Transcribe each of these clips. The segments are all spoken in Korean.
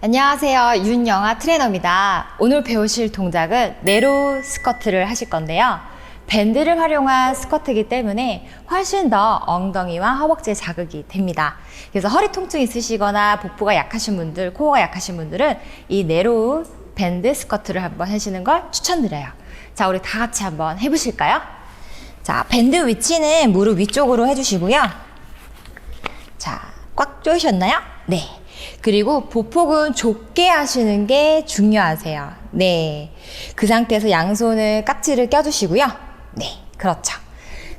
안녕하세요. 윤영아 트레이너입니다. 오늘 배우실 동작은 네로 스커트를 하실 건데요. 밴드를 활용한 스커트이기 때문에 훨씬 더 엉덩이와 허벅지에 자극이 됩니다. 그래서 허리 통증 있으시거나 복부가 약하신 분들, 코어가 약하신 분들은 이 네로 밴드 스커트를 한번 하시는 걸 추천드려요. 자, 우리 다 같이 한번 해보실까요? 자, 밴드 위치는 무릎 위쪽으로 해주시고요. 자, 꽉 조이셨나요? 네. 그리고 보폭은 좁게 하시는 게 중요하세요. 네. 그 상태에서 양손을 깍지를 껴주시고요. 네. 그렇죠.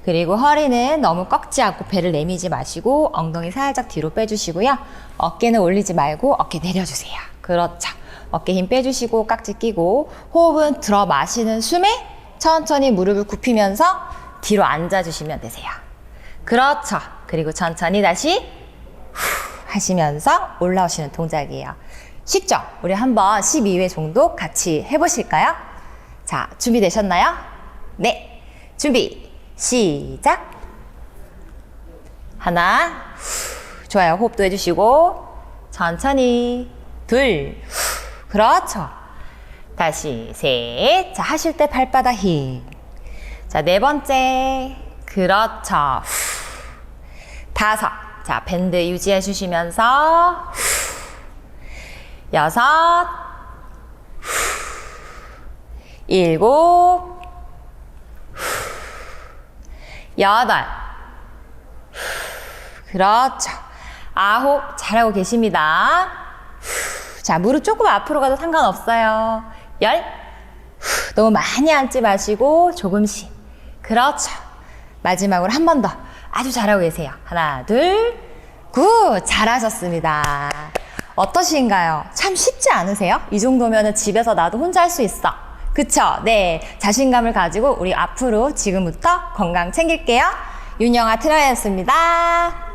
그리고 허리는 너무 꺾지 않고 배를 내미지 마시고 엉덩이 살짝 뒤로 빼주시고요. 어깨는 올리지 말고 어깨 내려주세요. 그렇죠. 어깨 힘 빼주시고 깍지 끼고 호흡은 들어 마시는 숨에 천천히 무릎을 굽히면서 뒤로 앉아주시면 되세요. 그렇죠. 그리고 천천히 다시 후 하시면서 올라오시는 동작이에요. 쉽죠? 우리 한번 12회 정도 같이 해보실까요? 자, 준비되셨나요? 네. 준비. 시작. 하나. 후, 좋아요. 호흡도 해주시고. 천천히. 둘. 후, 그렇죠. 다시 셋. 자, 하실 때 발바닥 힘. 자, 네 번째. 그렇죠. 후. 다섯. 자, 밴드 유지해 주시면서 후. 여섯. 후. 일곱. 후. 여덟. 후. 그렇죠. 아홉. 잘하고 계십니다. 후. 자, 무릎 조금 앞으로 가도 상관없어요. 열. 후. 너무 많이 앉지 마시고 조금씩. 그렇죠. 마지막으로 한 번 더. 아주 잘하고 계세요. 하나, 둘, 굿! 잘하셨습니다. 어떠신가요? 참 쉽지 않으세요? 이 정도면 집에서 나도 혼자 할 수 있어. 그쵸? 네. 자신감을 가지고 우리 앞으로 지금부터 건강 챙길게요. 윤영아 트라이였습니다.